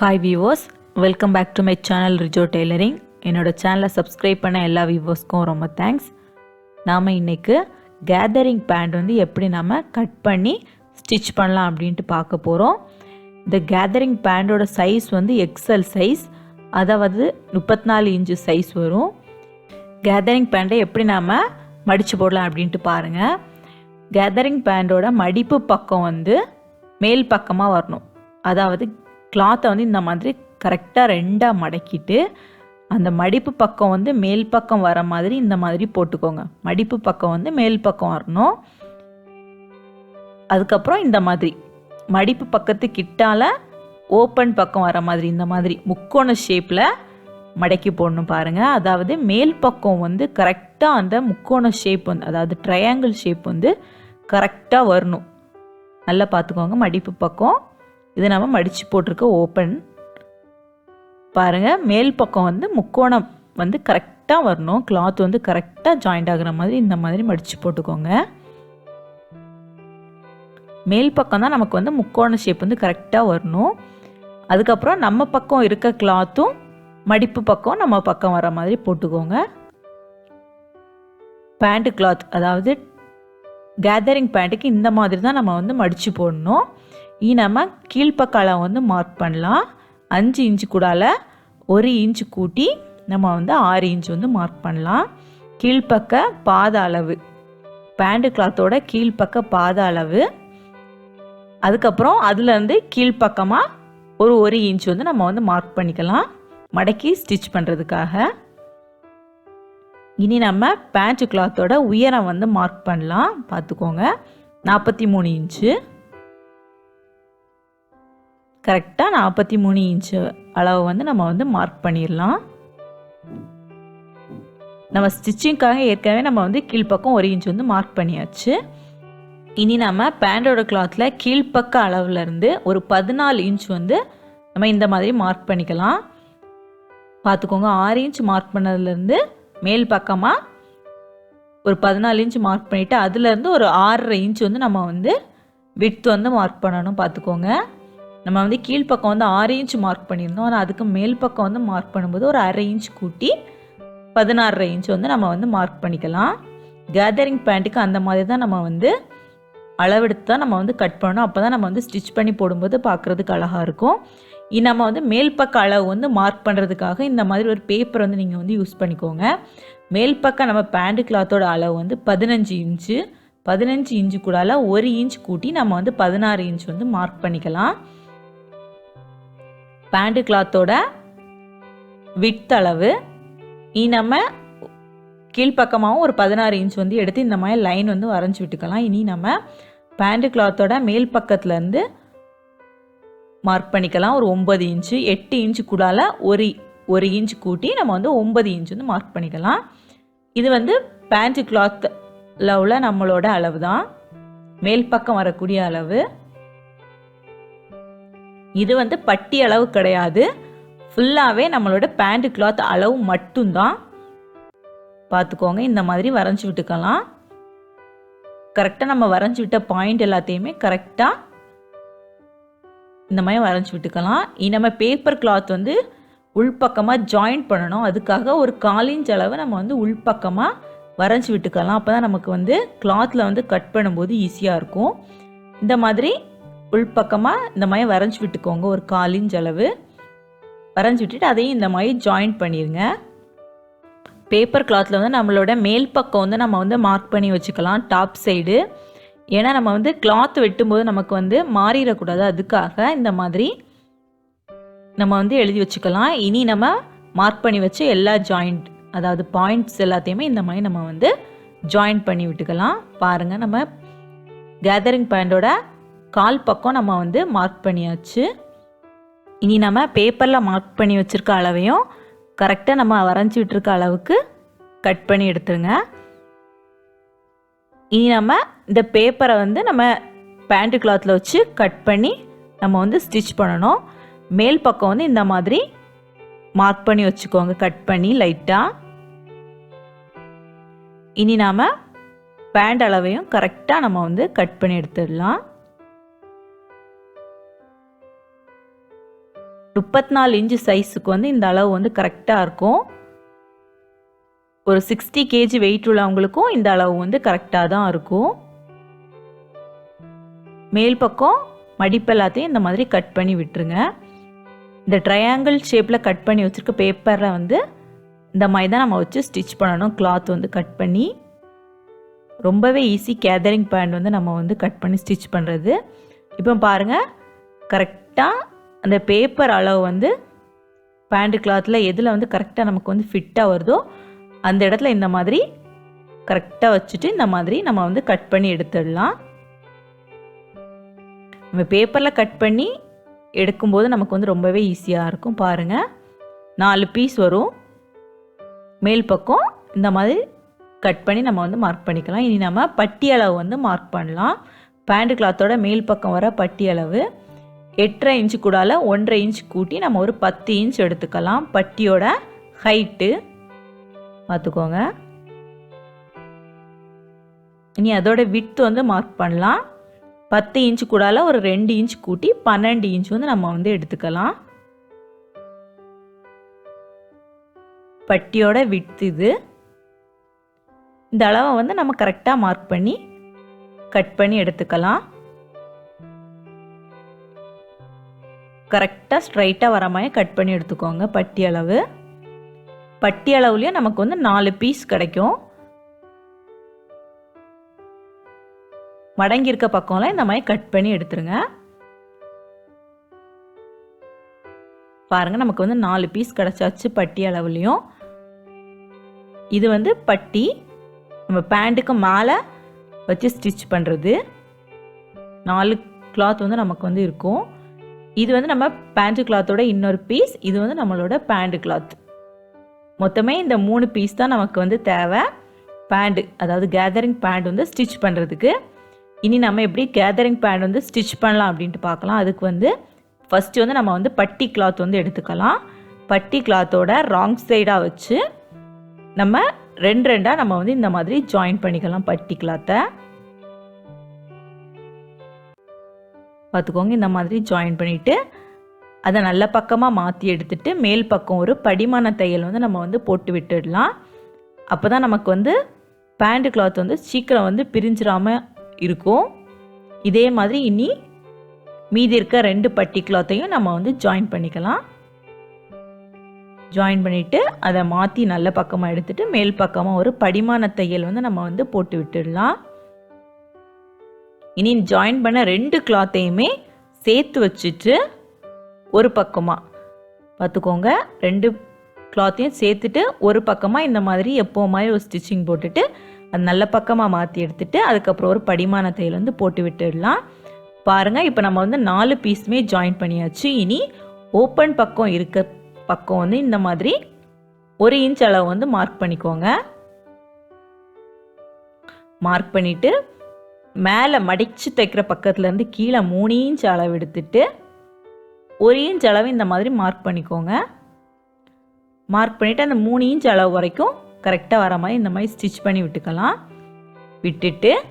Hi viewers welcome back to my channel Rijo tailoring என்னோட சேனலை subscribe பண்ண எல்லா வியூவர்ஸ்க்கும் ரொம்ப தேங்க்ஸ் நாம் இன்றைக்கு கேதரிங் பேண்ட் வந்து எப்படி நம்ம கட் பண்ணி ஸ்டிச் பண்ணலாம் அப்படின்ட்டு பார்க்க போகிறோம் இந்த கேதரிங் பேண்டோட சைஸ் வந்து எக்ஸல் சைஸ் அதாவது முப்பத்தி நாலு இன்ச்சு சைஸ் வரும். கேதரிங் பேண்டை எப்படி நாம் மடித்து போடலாம் அப்படின்ட்டு பாருங்கள் கேதரிங் பேண்டோட மடிப்பு பக்கம் வந்து மேல் பக்கமாக வரணும். அதாவது கிளாத்தை வந்து இந்த மாதிரி கரெக்டாக ரெண்டாக மடக்கிட்டு அந்த மடிப்பு பக்கம் வந்து மேல் பக்கம் வர மாதிரி இந்த மாதிரி போட்டுக்கோங்க. மடிப்பு பக்கம் வந்து மேல் பக்கம் வரணும். அதுக்கப்புறம் இந்த மாதிரி. மடிப்பு பக்கத்து கிட்டால ஓப்பன் பக்கம் வர மாதிரி இந்த மாதிரி முக்கோண ஷேப்பில் மடக்கி போடணும் பாருங்கள் அதாவது மேல் பக்கம் வந்து கரெக்டாக அந்த முக்கோண ஷேப் வந்து அதாவது ட்ரையாங்கிள் ஷேப் வந்து கரெக்டாக வரணும். நல்லா பார்த்துக்கோங்க மடிப்பு பக்கம். இது நம்ம மடித்து போட்டிருக்க ஓப்பன் பாருங்கள் மேல் பக்கம் வந்து முக்கோணம் வந்து கரெக்டாக வரணும். கிளாத் வந்து கரெக்டாக ஜாயிண்ட் ஆகுற மாதிரி இந்த மாதிரி மடித்து போட்டுக்கோங்க. மேல் பக்கம் தான் நமக்கு வந்து முக்கோண ஷேப் வந்து கரெக்டாக வரணும். அதுக்கப்புறம் நம்ம பக்கம் இருக்க கிளாத்தும் மடிப்பு பக்கம் நம்ம பக்கம் வர மாதிரி போட்டுக்கோங்க. பேண்ட்டு கிளாத் அதாவது கேதரிங் பேண்ட்டுக்கு இந்த மாதிரி தான் நம்ம வந்து மடித்து போடணும். நம்ம கீழ்ப்பக்காலம் வந்து மார்க் பண்ணலாம். அஞ்சு இன்ச்சு கூடால ஒரு இன்ச்சு கூட்டி நம்ம வந்து ஆறு இன்ச் வந்து மார்க் பண்ணலாம். கீழ்ப்பக்க பாத அளவு. பேண்ட்டு கிளாத்தோட கீழ்ப்பக்க பாத அளவு. அதுக்கப்புறம் அதுலேருந்து கீழ்ப்பக்கமாக ஒரு ஒரு இன்ச் வந்து நம்ம வந்து மார்க் பண்ணிக்கலாம். மடக்கி ஸ்டிச் பண்ணுறதுக்காக இனி நம்ம பேண்ட் கிளாத்தோட உயரம் வந்து மார்க் பண்ணலாம். பார்த்துக்கோங்க. நாற்பத்தி மூணு இன்ச்சு. கரெக்டாக நாற்பத்தி மூணு இன்ச்சு அளவு வந்து நம்ம வந்து மார்க் பண்ணிடலாம். நம்ம ஸ்டிச்சிங்க்காக ஏற்கனவே நம்ம வந்து கீழ்ப்பக்கம் ஒரு இன்ச் வந்து மார்க் பண்ணியாச்சு. இனி நம்ம பேண்டோட கிளாத்தில் கீழ்ப்பக்க அளவுலேருந்து ஒரு பதினாலு இன்ச் வந்து நம்ம இந்த மாதிரி மார்க் பண்ணிக்கலாம். பார்த்துக்கோங்க ஆறு இன்ச் மார்க் பண்ணதுலேருந்து மேல் பக்கமாக ஒரு பதினாலு இன்ச் மார்க் பண்ணிவிட்டு அதுலேருந்து ஒரு ஆறரை இன்ச் வந்து நம்ம வந்து விட்த் வந்து மார்க் பண்ணணும் பார்த்துக்கோங்க நம்ம வந்து கீழ்ப்பக்கம் வந்து ஆறு இன்ச் மார்க் பண்ணியிருந்தோம். ஆனால் அதுக்கு மேல் பக்கம் வந்து மார்க் பண்ணும்போது ஒரு அரை இன்ச் கூட்டி பதினாறரை இன்ச் வந்து நம்ம வந்து மார்க் பண்ணிக்கலாம். கேதரிங் பேண்ட்டுக்கு அந்த மாதிரி தான் நம்ம வந்து அளவெடுத்து தான் நம்ம வந்து கட் பண்ணணும். அப்போ தான் நம்ம வந்து ஸ்டிச் பண்ணி போடும்போது பார்க்குறதுக்கு அழகாக இருக்கும். இது நம்ம வந்து மேல் பக்க அளவு வந்து மார்க் பண்ணுறதுக்காக இந்த மாதிரி ஒரு பேப்பர் வந்து நீங்கள் வந்து யூஸ் பண்ணிக்கோங்க. மேல் பக்கம் நம்ம பேண்ட் கிளாத்தோட அளவு வந்து பதினஞ்சு இன்ச்சு பதினஞ்சு இன்ச்சு கூடால ஒரு இன்ச் கூட்டி நம்ம வந்து பதினாறு இன்ச் வந்து மார்க் பண்ணிக்கலாம். பேண்ட் கிளாத்தோட விட்த் அளவு நம்ம கீழ்ப்பக்கமாகவும் ஒரு பதினாறு இன்ச் வந்து எடுத்து இந்த மாதிரி லைன் வந்து வரைஞ்சி விட்டுக்கலாம். இனி நம்ம பேண்ட் கிளாத்தோட மேல் பக்கத்துலேருந்து மார்க் பண்ணிக்கலாம். ஒரு ஒம்பது இன்ச்சு எட்டு இன்ச்சு கூடால ஒரு ஒரு இன்ச் கூட்டி நம்ம வந்து ஒம்பது இன்ச் வந்து மார்க் பண்ணிக்கலாம். இது வந்து பேண்ட் கிளாத்தில் உள்ள நம்மளோட அளவு தான் மேல் பக்கம் வரக்கூடிய அளவு. இது வந்து பட்டி அளவு கிடையாது. ஃபுல்லாகவே நம்மளோட பேண்ட் கிளாத் அளவு மட்டும்தான். பார்த்துக்கோங்க இந்த மாதிரி வரைஞ்சி விட்டுக்கலாம். கரெக்டாக நம்ம வரைஞ்சி விட்ட பாயிண்ட் எல்லாத்தையுமே கரெக்டாக இந்த மாதிரி வரைஞ்சி விட்டுக்கலாம். நம்ம பேப்பர் கிளாத் வந்து உள்பக்கமாக ஜாயிண்ட் பண்ணணும். அதுக்காக ஒரு காலிஞ்ச் அளவு நம்ம வந்து உள்பக்கமாக வரைஞ்சி விட்டுக்கலாம். அப்போ தான் நமக்கு வந்து கிளாத்தில் வந்து கட் பண்ணும்போது ஈஸியாக இருக்கும். இந்த மாதிரி உள்பக்கமாக இந்த மாதிரி வரைஞ்சி விட்டுக்கோங்க. ஒரு காலின் அளவு. வரைஞ்சி விட்டுட்டு அதையும் இந்த மாதிரி ஜாயிண்ட் பண்ணிடுங்க பேப்பர் கிளாத்தில் வந்து நம்மளோட மேல் பக்கம் வந்து நம்ம வந்து மார்க் பண்ணி வச்சுக்கலாம் டாப் சைடு ஏன்னா நம்ம வந்து கிளாத் வெட்டும்போது நமக்கு வந்து மாறிடக்கூடாது. அதுக்காக இந்த மாதிரி நம்ம வந்து எழுதி வச்சுக்கலாம். இனி நம்ம மார்க் பண்ணி வச்சு எல்லா ஜாயிண்ட் அதாவது பாயிண்ட்ஸ் எல்லாத்தையுமே இந்த மாதிரி நம்ம வந்து ஜாயின் பண்ணி விட்டுக்கலாம். பாருங்கள் நம்ம கேதரிங் பாயிண்டோட கால் பக்கம் நம்ம வந்து மார்க் பண்ணியாச்சு. இனி நம்ம பேப்பரில் மார்க் பண்ணி வச்சுருக்க அளவையும் கரெக்டாக நம்ம வரைஞ்சி விட்டுருக்க அளவுக்கு கட் பண்ணி எடுத்துருங்க. இனி நம்ம இந்த பேப்பரை வந்து நம்ம பேண்ட்டு கிளாத்தில் வச்சு கட் பண்ணி நம்ம வந்து ஸ்டிச் பண்ணணும். மேல் பக்கம் வந்து இந்த மாதிரி மார்க் பண்ணி வச்சுக்கோங்க கட் பண்ணி லைட்டாக இனி நாம் பேண்ட் அளவையும் கரெக்டாக நம்ம வந்து கட் பண்ணி எடுத்துடலாம். முப்பத்தி நாலு இன்ச்சு சைஸுக்கு வந்து இந்த அளவு வந்து கரெக்டாக இருக்கும். ஒரு சிக்ஸ்டி கேஜி வெயிட் உள்ளவங்களுக்கும் இந்த அளவு வந்து கரெக்டாக தான் இருக்கும். மேல் பக்கம் மடிப்பு எல்லாத்தையும் இந்த மாதிரி கட் பண்ணி விட்டுருங்க. இந்த ட்ரையாங்கிள் ஷேப்பில் கட் பண்ணி வச்சுருக்க பேப்பரில் வந்து இந்த மாதிரி தான் நம்ம வச்சு ஸ்டிச் பண்ணணும். கிளாத் வந்து கட் பண்ணி. ரொம்பவே ஈஸி கேதரிங் பேண்ட் வந்து நம்ம வந்து கட் பண்ணி ஸ்டிச் பண்ணுறது இப்போ பாருங்கள் கரெக்டாக அந்த பேப்பர் அளவு வந்து பேண்ட் கிளாத்தில் எதில் வந்து கரெக்டாக நமக்கு வந்து ஃபிட்டாக வருதோ அந்த இடத்துல இந்த மாதிரி கரெக்டாக வச்சுட்டு இந்த மாதிரி நம்ம வந்து கட் பண்ணி எடுத்துடலாம். நம்ம பேப்பரில் கட் பண்ணி எடுக்கும்போது நமக்கு வந்து ரொம்பவே ஈஸியாக இருக்கும். பாருங்கள் நாலு பீஸ் வரும். மேல் பக்கம் இந்த மாதிரி கட் பண்ணி நம்ம வந்து மார்க் பண்ணிக்கலாம். இனி நம்ம பட்டி அளவு வந்து மார்க் பண்ணலாம். பேண்ட் கிளாத்தோட மேல் பக்கம் வர பட்டி அளவு. எட்டரை இன்ச்சு கூடால ஒன்றரை இன்ச் கூட்டி நம்ம ஒரு பத்து இன்ச் எடுத்துக்கலாம். பட்டியோட ஹைட்டு பார்த்துக்கோங்க. இனி அதோட விட்த் வந்து மார்க் பண்ணலாம். பத்து இன்ச்சு கூடால ஒரு ரெண்டு இன்ச் கூட்டி பன்னெண்டு இன்ச் வந்து நம்ம வந்து எடுத்துக்கலாம். பட்டியோட விட்த் இது. இந்த அளவை வந்து நம்ம கரெக்டாக மார்க் பண்ணி கட் பண்ணி எடுத்துக்கலாம். கரெக்டாக ஸ்ட்ரைட்டாக வர மாதிரி கட் பண்ணி எடுத்துக்கோங்க பட்டி அளவு. பட்டி அளவுலேயும் நமக்கு வந்து நாலு பீஸ் கிடைக்கும். மடங்கி இருக்க பக்கம்லாம் இந்த மாதிரி கட் பண்ணி எடுத்துருங்க. பாருங்க நமக்கு வந்து நாலு பீஸ் கிடச்சாச்சு பட்டி அளவுலையும். இது வந்து பட்டி. நம்ம பேண்ட்டுக்கு மேலே வச்சு ஸ்டிச் பண்ணுறது நாலு கிளாத் வந்து நமக்கு வந்து இருக்கும். இது வந்து நம்ம பேண்ட் கிளாத்தோட இன்னொரு பீஸ் இது வந்து நம்மளோட பேண்ட் கிளாத் மொத்தமே இந்த மூணு பீஸ் தான் நமக்கு வந்து தேவை. பேண்டு அதாவது கேதரிங் பேண்ட் வந்து ஸ்டிச் பண்ணுறதுக்கு இனி நம்ம எப்படி கேதரிங் பேண்ட் வந்து ஸ்டிச் பண்ணலாம் அப்படின்ட்டு பார்க்கலாம். அதுக்கு வந்து ஃபஸ்ட்டு வந்து நம்ம வந்து பட்டி கிளாத் வந்து எடுத்துக்கலாம். பட்டி கிளாத்தோட ராங் சைடாக வச்சு நம்ம ரெண்டு ரெண்டாக நம்ம வந்து இந்த மாதிரி ஜாயின் பண்ணிக்கலாம் பட்டி கிளாத்தை பார்த்துக்கோங்க இந்த மாதிரி ஜாயின் பண்ணிவிட்டு அதை நல்ல பக்கமாக மாற்றி எடுத்துட்டு மேல் பக்கம் ஒரு படிமான தையல் வந்து நம்ம வந்து போட்டு விட்டுடலாம். அப்போ தான் நமக்கு வந்து பேண்ட் கிளாத் வந்து சீக்கிரம் வந்து பிரிஞ்சிடாமல் இருக்கும். இதே மாதிரி இனி மீதி இருக்க ரெண்டு பட்டி கிளாத்தையும் நம்ம வந்து ஜாயின் பண்ணிக்கலாம். ஜாயின் பண்ணிவிட்டு அதை மாற்றி நல்ல பக்கமாக எடுத்துகிட்டு மேல் பக்கமாக ஒரு படிமான தையல் வந்து நம்ம வந்து போட்டு விட்டுடலாம். இனி ஜாயின் பண்ண ரெண்டு கிளாத்தையுமே சேர்த்து வச்சுட்டு ஒரு பக்கமாக பார்த்துக்கோங்க ரெண்டு கிளாத்தையும் சேர்த்துட்டு ஒரு பக்கமாக இந்த மாதிரி எப்போ மாதிரி ஒரு ஸ்டிச்சிங் போட்டுட்டு அது நல்ல பக்கமாக மாற்றி எடுத்துட்டு அதுக்கப்புறம் ஒரு படிமான தையல் வந்து போட்டு விட்டுடலாம். பாருங்கள் இப்போ நம்ம வந்து நாலு பீஸுமே ஜாயின் பண்ணியாச்சு. இனி ஓப்பன் பக்கம் இருக்க பக்கம் வந்து இந்த மாதிரி ஒரு இன்ச் அளவு வந்து மார்க் பண்ணிக்கோங்க. மார்க் பண்ணிவிட்டு மேலே மடித்து தைக்கிற பக்கத்துலேருந்து கீழே மூணு இன்ச் அளவு எடுத்துட்டு ஒரு இன்ச் அளவு இந்த மாதிரி மார்க் பண்ணிக்கோங்க. மார்க் பண்ணிவிட்டு அந்த மூணு இன்ச் அளவு வரைக்கும் கரெக்டாக வர மாதிரி இந்த மாதிரி ஸ்டிச் பண்ணி விட்டுக்கலாம். விட்டுட்டு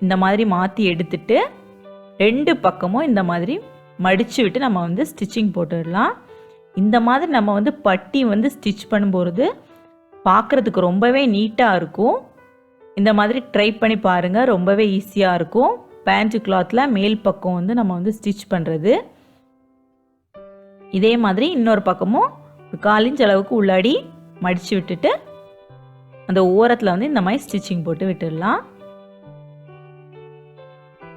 இந்த மாதிரி மாற்றி எடுத்துட்டு ரெண்டு பக்கமும் இந்த மாதிரி மடித்து விட்டு நம்ம வந்து ஸ்டிச்சிங் போட்டுடலாம். இந்த மாதிரி நம்ம வந்து பட்டி வந்து ஸ்டிச் பண்ணும்போது பார்க்குறதுக்கு ரொம்பவே நீட்டாக இருக்கும். இந்த மாதிரி ட்ரை பண்ணி பாருங்கள் ரொம்பவே ஈஸியாக இருக்கும். பேண்ட் கிளாத்தில் மேல் பக்கம் வந்து நம்ம வந்து ஸ்டிச் பண்ணுறது இதே மாதிரி இன்னொரு பக்கமும் ஒரு காலிஞ்ச் அளவுக்கு உள்ளாடி மடித்து விட்டுட்டு அந்த ஓரத்தில் வந்து இந்த மாதிரி ஸ்டிச்சிங் போட்டு விட்டுடலாம்.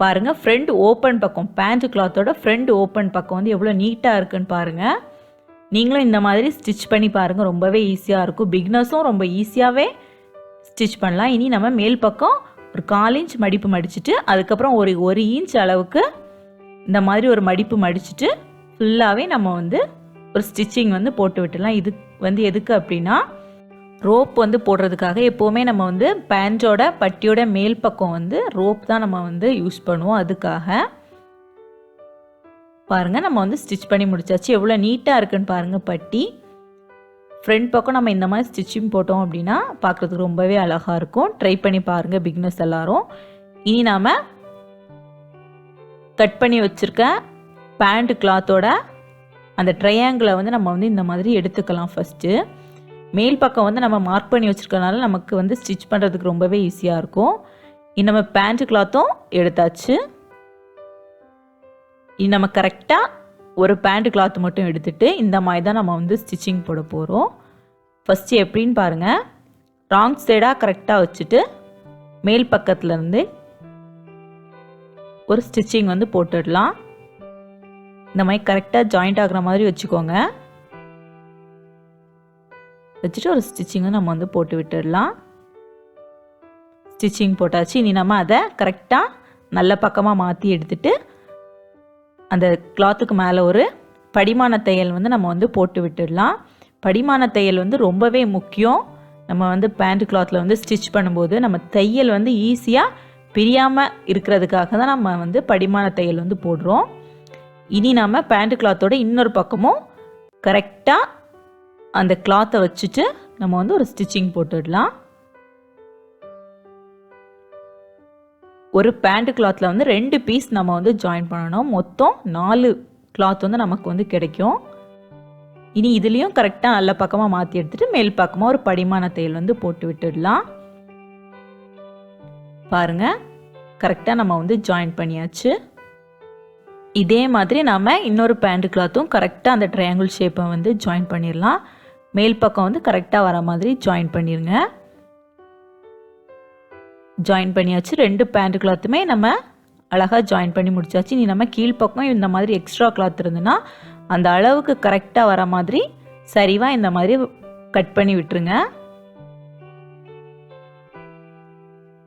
பாருங்கள் ஃப்ரண்ட் ஓப்பன் பக்கம் பேண்ட் கிளாத்தோட ஃப்ரண்ட் ஓப்பன் பக்கம் வந்து எவ்வளோ நீட்டாக இருக்குன்னு பாருங்கள் நீங்களும் இந்த மாதிரி ஸ்டிச் பண்ணி பாருங்கள் ரொம்பவே ஈஸியாக இருக்கும். பிக்னஸும் ரொம்ப ஈஸியாகவே ஸ்டிச் பண்ணலாம். இனி நம்ம மேல் பக்கம் ஒரு கால் இன்ச் மடிப்பு மடிச்சுட்டு அதுக்கப்புறம் ஒரு ஒரு இன்ச் அளவுக்கு இந்த மாதிரி ஒரு மடிப்பு மடிச்சுட்டு ஃபுல்லாகவே நம்ம வந்து ஒரு ஸ்டிச்சிங் வந்து போட்டு விட்டுடலாம். இது வந்து எதுக்கு அப்படின்னா ரோப் வந்து போடுறதுக்காக எப்போவுமே நம்ம வந்து பேண்ட்டோட பட்டியோட மேல் பக்கம் வந்து ரோப் தான் நம்ம வந்து யூஸ் பண்ணுவோம். அதுக்காக பாருங்கள் நம்ம வந்து ஸ்டிச் பண்ணி முடிச்சாச்சு. எவ்வளோ நீட்டாக இருக்குன்னு பாருங்கள் பட்டி. ஃப்ரண்ட் பக்கம் நம்ம இந்த மாதிரி ஸ்டிச்சிங் போட்டோம் அப்படின்னா பார்க்குறதுக்கு ரொம்பவே அழகாக இருக்கும். ட்ரை பண்ணி பாருங்கள் பிக்னஸ் எல்லாரும். இனி நாம் கட் பண்ணி வச்சுருக்க பேண்ட் கிளாத்தோட அந்த ட்ரையாங்கிளை வந்து நம்ம வந்து இந்த மாதிரி எடுத்துக்கலாம் ஃபஸ்ட்டு மேல் பக்கம் வந்து நம்ம மார்க் பண்ணி வச்சுருக்கனால நமக்கு வந்து ஸ்டிச் பண்ணுறதுக்கு ரொம்பவே ஈஸியாக இருக்கும். இனி நம்ம பேண்ட் கிளாத்தும் எடுத்தாச்சு. இனி நம்ம கரெக்டாக ஒரு பேண்ட் கிளாத் மட்டும் எடுத்துட்டு இந்த மாதிரி தான் நம்ம வந்து ஸ்டிச்சிங் போட போகிறோம் ஃபஸ்ட்டு எப்படின்னு பாருங்கள் ராங் சைடாக கரெக்டாக வச்சுட்டு மேல் பக்கத்துலேருந்து ஒரு ஸ்டிச்சிங் வந்து போட்டுடலாம். இந்த மாதிரி கரெக்டாக ஜாயிண்ட் ஆகுற மாதிரி வச்சுக்கோங்க. வச்சுட்டு ஒரு ஸ்டிச்சிங்கை நம்ம வந்து போட்டு விட்டுடலாம். ஸ்டிச்சிங் போட்டாச்சு. இனி நம்ம அதை கரெக்டாக நல்ல பக்கமாக மாற்றி எடுத்துட்டு அந்த கிளாத்துக்கு மேலே ஒரு படிமான தையல் வந்து நம்ம வந்து போட்டு விட்டுடலாம். படிமான தையல் வந்து ரொம்பவே முக்கியம். நம்ம வந்து பேண்ட் கிளாத்தில் வந்து ஸ்டிச் பண்ணும்போது நம்ம தையல் வந்து ஈஸியாக பிரியாமல் இருக்கிறதுக்காக தான் நம்ம வந்து படிமான தையல் வந்து போடுறோம். இனி நாம் பேண்ட் கிளாத்தோட இன்னொரு பக்கமும் கரெக்டாக அந்த கிளாத்தை வச்சுட்டு நம்ம வந்து ஒரு ஸ்டிச்சிங் போட்டுடலாம். ஒரு பேண்ட் கிளாத்தில் வந்து ரெண்டு பீஸ் நம்ம வந்து ஜாயின் பண்ணணும். மொத்தம் நாலு கிளாத் வந்து நமக்கு வந்து கிடைக்கும். இனி இதுலேயும் கரெக்டாக நல்ல பக்கமாக மாற்றி எடுத்துட்டு மேல் பக்கமாக ஒரு படிமான தையல் வந்து போட்டு விட்டுடலாம். பாருங்கள் கரெக்டாக நம்ம வந்து ஜாயின் பண்ணியாச்சு. இதே மாதிரி நம்ம இன்னொரு பேண்ட் கிளாத்தும் கரெக்டாக அந்த ட்ரையாங்கிள் ஷேப்பை வந்து ஜாயின் பண்ணிடலாம். மேல் பக்கம் வந்து கரெக்டாக வர மாதிரி ஜாயின் பண்ணிடுங்க ஜாயின் பண்ணியாச்சு. ரெண்டு பேண்ட் கிளாத்துமே நம்ம அழகாக ஜாயின் பண்ணி முடிச்சாச்சு. நீ நம்ம கீழ்ப்பக்கம் இந்த மாதிரி எக்ஸ்ட்ரா கிளாத் இருந்துன்னா அந்த அளவுக்கு கரெக்டாக வர மாதிரி சரிவாக இந்த மாதிரி கட் பண்ணி விட்டுருங்க.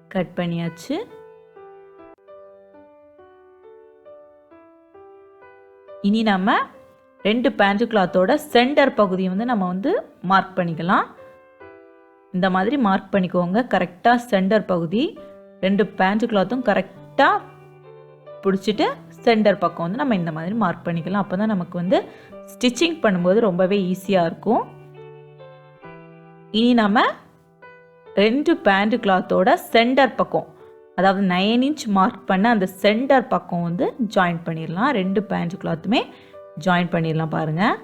கட் பண்ணியாச்சு. இனி நம்ம ரெண்டு பேண்ட் கிளாத்தோட சென்டர் பகுதியை வந்து நம்ம வந்து மார்க் பண்ணிக்கலாம். இந்த மாதிரி மார்க் பண்ணிக்கோங்க. கரெக்டாக சென்டர் பகுதி ரெண்டு பேண்ட் கிளாத்தும் கரெக்டாக பிடிச்சிட்டு சென்டர் பக்கம் வந்து நம்ம இந்த மாதிரி மார்க் பண்ணிக்கலாம். அப்போ தான் நமக்கு வந்து ஸ்டிச்சிங் பண்ணும்போது ரொம்பவே ஈஸியாக இருக்கும். இனி நம்ம ரெண்டு பேண்ட் கிளாத்தோட சென்டர் பக்கம் அதாவது நைன் இன்ச் மார்க் பண்ண அந்த சென்டர் பக்கம் வந்து ஜாயின் பண்ணிடலாம். ரெண்டு பேண்ட் கிளாத்துமே ஜாயின் பண்ணிடலாம் பாருங்கள்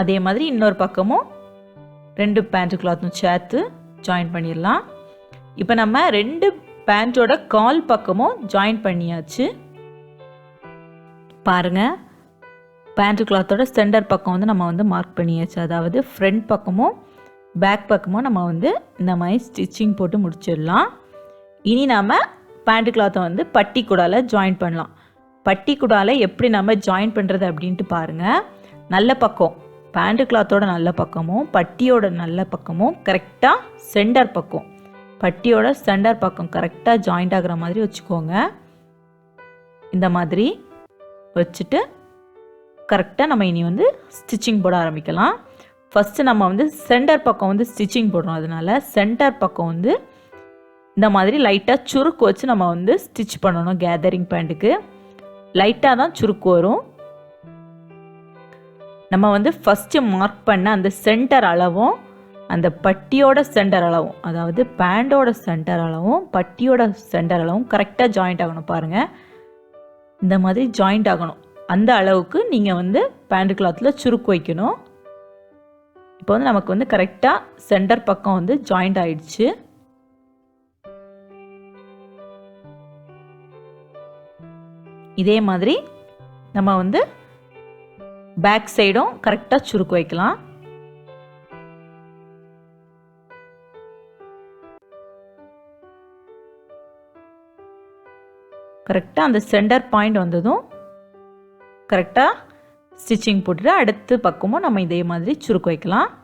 அதே மாதிரி இன்னொரு பக்கமும் ரெண்டு பேண்ட் கிளாத்தும் சேர்த்து ஜாயின் பண்ணிடலாம். இப்போ நம்ம ரெண்டு பேண்ட்டோட கால் பக்கமும் ஜாயின் பண்ணியாச்சு. பாருங்கள் பேண்ட் கிளாத்தோட சென்டர் பக்கம் வந்து நம்ம வந்து மார்க் பண்ணியாச்சு. அதாவது ஃப்ரண்ட் பக்கமும் பேக் பக்கமும் நம்ம வந்து இந்த மாதிரி ஸ்டிச்சிங் போட்டு முடிச்சிடலாம். இனி நாம் பேண்ட் கிளாத்தை வந்து பட்டி கூடால ஜாயின் பண்ணலாம். பட்டி கூடால எப்படி நம்ம ஜாயின் பண்ணுறது அப்படின்ட்டு பாருங்கள் நல்ல பக்கம். பேண்ட் கிளாத்தோட நல்ல பக்கமும் பட்டியோட நல்ல பக்கமும் கரெக்டாக சென்டர் பக்கம். பட்டியோட சென்டர் பக்கம் கரெக்டாக ஜாயிண்ட் ஆகிற மாதிரி வச்சுக்கோங்க. இந்த மாதிரி வச்சுட்டு கரெக்டாக நம்ம இனி வந்து ஸ்டிச்சிங் போட ஆரம்பிக்கலாம். ஃபஸ்ட்டு நம்ம வந்து சென்டர் பக்கம் வந்து ஸ்டிச்சிங் போடுறோம். அதனால சென்டர் பக்கம் வந்து இந்த மாதிரி லைட்டாக சுருக்கு வச்சு நம்ம வந்து ஸ்டிச் பண்ணணும் கேதரிங் பேண்ட்டுக்கு லைட்டாக தான் சுருக்கு வரும். நம்ம வந்து ஃபஸ்ட்டு மார்க் பண்ண அந்த சென்டர் அளவும் அந்த பட்டியோட சென்டர் அளவும் அதாவது பேண்டோட சென்டர் அளவும் பட்டியோட சென்டர் அளவும் கரெக்டாக ஜாயிண்ட் ஆகணும் பாருங்கள் இந்த மாதிரி ஜாயிண்ட் ஆகணும். அந்த அளவுக்கு நீங்கள் வந்து பேண்ட் கிளாத்தில் சுருக்கு வைக்கணும். இப்போ வந்து நமக்கு வந்து கரெக்டாக சென்டர் பக்கம் வந்து ஜாயிண்ட் ஆயிடுச்சு. இதே மாதிரி நம்ம வந்து பேக் சைடும் கரெக்டாக சுருக்கு வைக்கலாம். கரெக்டாக அந்த சென்டர் பாயிண்ட் வந்ததும் கரெக்டாக ஸ்டிச்சிங் போட்டுட்டு அடுத்த பக்கமும் நம்ம இதே மாதிரி சுருக்கு வைக்கலாம்.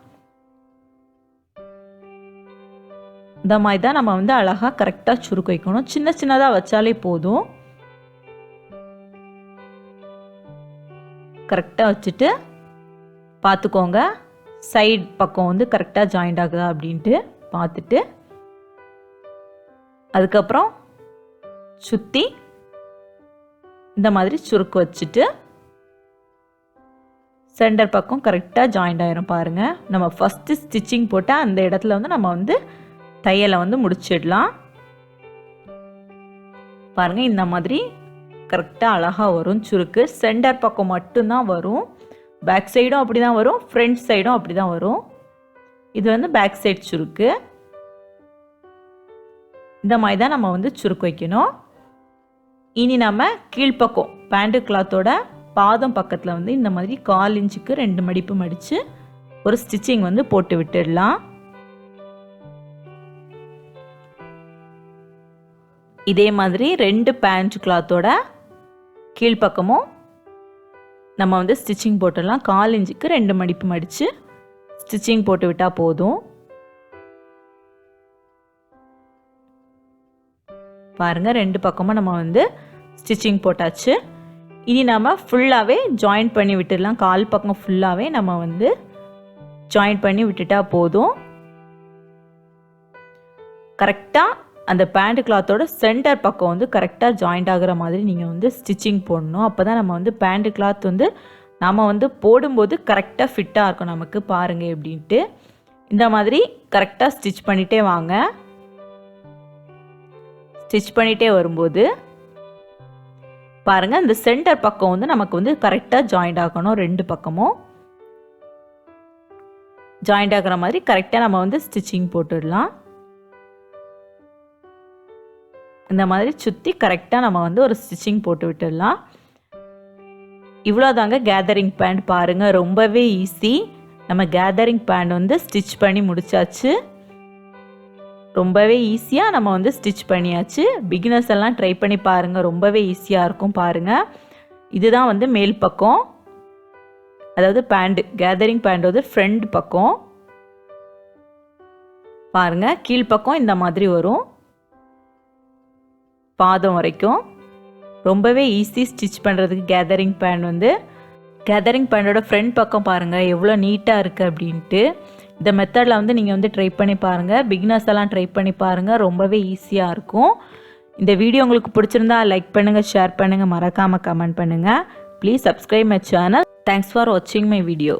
இந்த மாதிரி தான் நம்ம வந்து அழகாக கரெக்டாக சுருக்கு வைக்கணும். சின்ன சின்னதாக வச்சாலே போதும். கரெக்டாக வச்சுட்டு பார்த்துக்கோங்க சைட் பக்கம் வந்து கரெக்டாக ஜாயிண்ட் ஆகுதா அப்படின்ட்டு பார்த்துட்டு அதுக்கப்புறம் சுற்றி இந்த மாதிரி சுருக்கு வச்சுட்டு சென்டர் பக்கம் கரெக்டாக ஜாயிண்ட் ஆயிரும் பாருங்கள் நம்ம ஃபஸ்ட்டு ஸ்டிச்சிங் போட்டால் அந்த இடத்துல வந்து நம்ம வந்து தையலை வந்து முடிச்சிடலாம். பாருங்கள் இந்த மாதிரி கரெக்டாக அழகாக வரும். சுருக்கு சென்டர் பக்கம் மட்டும்தான் வரும். பேக் சைடும் அப்படி தான் வரும். ஃப்ரண்ட் சைடும் அப்படி தான் வரும். இது வந்து பேக் சைட் சுருக்கு. இந்த மாதிரி தான் நம்ம வந்து சுருக்கு வைக்கணும். இனி நம்ம கீழ்ப்பக்கம் பேண்டு கிளாத்தோட பாதம் பக்கத்தில் வந்து இந்த மாதிரி கால் இன்ச்சுக்கு ரெண்டு மடிப்பு மடித்து ஒரு ஸ்டிச்சிங் வந்து போட்டு விட்டுடலாம். இதே மாதிரி ரெண்டு பேண்ட் கிளாத்தோட கீழ்ப்பக்கமும் நம்ம வந்து ஸ்டிச்சிங் போட்டுடலாம். கால் இன்ச்சுக்கு ரெண்டு மடிப்பு மடித்து ஸ்டிச்சிங் போட்டு விட்டால் போதும். பாருங்கள் ரெண்டு பக்கமும் நம்ம வந்து ஸ்டிச்சிங் போட்டாச்சு. இனி நம்ம ஃபுல்லாகவே ஜாயின் பண்ணி விட்டுடலாம். கால் பக்கம் ஃபுல்லாகவே நம்ம வந்து ஜாயின் பண்ணி விட்டுட்டா போதும். கரெக்டாக அந்த பேண்ட் கிளாத்தோட சென்டர் பக்கம் வந்து கரெக்டாக ஜாயிண்ட் ஆகிற மாதிரி நீங்கள் வந்து ஸ்டிச்சிங் போடணும். அப்போ தான் நம்ம வந்து பேண்ட் கிளாத் வந்து நம்ம வந்து போடும்போது கரெக்டாக ஃபிட்டாக இருக்கும் நமக்கு பாருங்கள் எப்படின்ட்டு. இந்த மாதிரி கரெக்டாக ஸ்டிச் பண்ணிகிட்டே வாங்க. ஸ்டிச் பண்ணிகிட்டே வரும்போது பாருங்கள் இந்த சென்டர் பக்கம் வந்து நமக்கு வந்து கரெக்டாக ஜாயிண்ட் ஆகணும் ரெண்டு பக்கமும். ஜாயிண்ட் ஆகிற மாதிரி கரெக்டாக நம்ம வந்து ஸ்டிச்சிங் போட்டுடலாம். இந்த மாதிரி சுற்றி கரெக்டாக நம்ம வந்து ஒரு ஸ்டிச்சிங் போட்டு விட்டுடலாம். இவ்வளோதாங்க கேதரிங் பேண்ட் பாருங்கள் ரொம்பவே ஈஸி நம்ம கேதரிங் பேண்ட் வந்து ஸ்டிச் பண்ணி முடிச்சாச்சு. ரொம்பவே ஈஸியாக நம்ம வந்து ஸ்டிச் பண்ணியாச்சு. பிகினர்ஸ் எல்லாம் ட்ரை பண்ணி பாருங்கள் ரொம்பவே ஈஸியாக இருக்கும் பாருங்கள் இதுதான் வந்து மேல் பக்கம். அதாவது பேண்ட் கேதரிங் பேண்ட் வந்து ஃப்ரண்ட் பக்கம். பாருங்கள் கீழ்ப்பக்கம் இந்த மாதிரி வரும். பாதம் வரைக்கும். ரொம்பவே ஈஸி ஸ்டிச் பண்ணுறதுக்கு கேதரிங் பேண்ட் வந்து கேதரிங் பேண்டோட ஃப்ரண்ட் பக்கம் பாருங்கள் எவ்வளோ நீட்டாக இருக்குது அப்படின்ட்டு. இந்த மெத்தடில் வந்து நீங்கள் வந்து ட்ரை பண்ணி பாருங்கள் பிகினர்ஸ் எல்லாம் ட்ரை பண்ணி பாருங்கள் ரொம்பவே ஈஸியாக இருக்கும். இந்த வீடியோ உங்களுக்கு பிடிச்சிருந்தா லைக் பண்ணுங்கள் ஷேர் பண்ணுங்கள் மறக்காமல் கமெண்ட் பண்ணுங்கள் please subscribe my channel thanks for வாட்சிங் மை வீடியோ